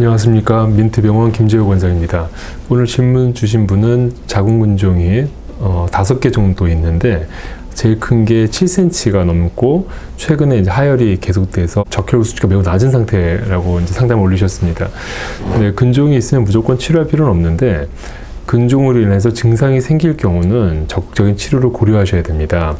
안녕하십니까 민트병원 김재호 원장입니다. 오늘 질문 주신 분은 자궁근종이 어, 개 정도 있는데 제일 큰 게 7cm가 넘고 최근에 이제 하열이 계속돼서 적혈구 수치가 매우 낮은 상태라고 이제 상담을 올리셨습니다. 네, 근종이 있으면 무조건 치료할 필요는 없는데 근종으로 인해서 증상이 생길 경우는 적극적인 치료를 고려하셔야 됩니다.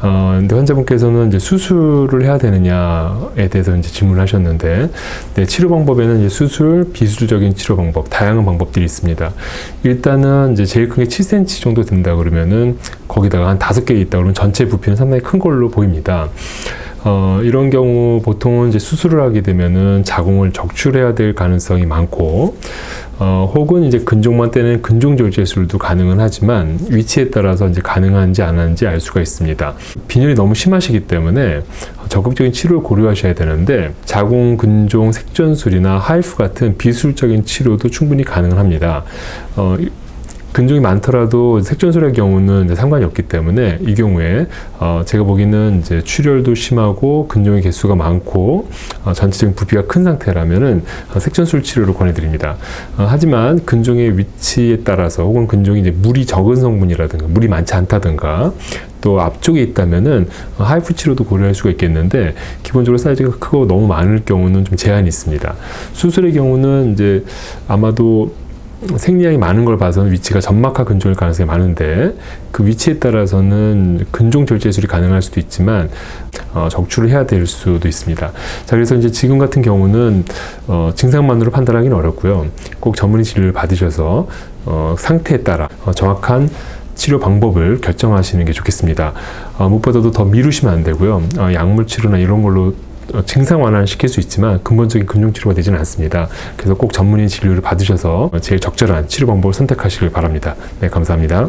어, 근데 환자분께서는 이제 수술을 해야 되느냐에 대해서 이제 질문을 하셨는데, 네, 치료 방법에는 이제 수술, 비수술적인 치료 방법, 다양한 방법들이 있습니다. 일단은 이제 제일 큰 게 7cm 정도 된다 그러면은 거기다가 한 다섯 개 있다 그러면 전체 부피는 상당히 큰 걸로 보입니다. 어, 이런 경우 보통은 이제 수술을 하게 되면은 자궁을 적출해야 될 가능성이 많고, 어, 혹은 이제 근종만 떼는 근종절 제술도 가능은 하지만 위치에 따라서 이제 가능한지 안 하는지 알 수가 있습니다. 빈혈이 너무 심하시기 때문에 적극적인 치료를 고려하셔야 되는데 자궁 근종 색전술이나 하이프 같은 비술적인 치료도 충분히 가능은 합니다. 어, 근종이 많더라도 색전술의 경우는 상관이 없기 때문에 이 경우에 어 제가 보기에는 이제 출혈도 심하고 근종의 개수가 많고 어 전체적인 부피가 큰 상태라면은 어 색전술 치료를 권해드립니다. 어 하지만 근종의 위치에 따라서 혹은 근종이 이제 물이 적은 성분이라든가 물이 많지 않다든가 또 앞쪽에 있다면은 어, 하이프 치료도 고려할 수가 있겠는데 기본적으로 사이즈가 크고 너무 많을 경우는 좀 제한이 있습니다. 수술의 경우는 이제 아마도 생리량이 많은 걸 봐서는 위치가 점막하 근종일 가능성이 많은데 그 위치에 따라서는 근종 절제술이 가능할 수도 있지만 어, 적출을 해야 될 수도 있습니다. 자 그래서 이제 지금 같은 경우는 어, 증상만으로 판단하기는 어렵고요. 꼭 전문의 진료를 받으셔서 어, 상태에 따라 어, 정확한 치료 방법을 결정하시는 게 좋겠습니다. 어, 무엇보다도 더 미루시면 안 되고요. 어, 약물 치료나 이런 걸로 어, 증상 완화를 시킬 수 있지만 근본적인 근종 치료가 되지는 않습니다. 그래서 꼭 전문의 진료를 받으셔서 제일 적절한 치료 방법을 선택하시길 바랍니다. 네, 감사합니다.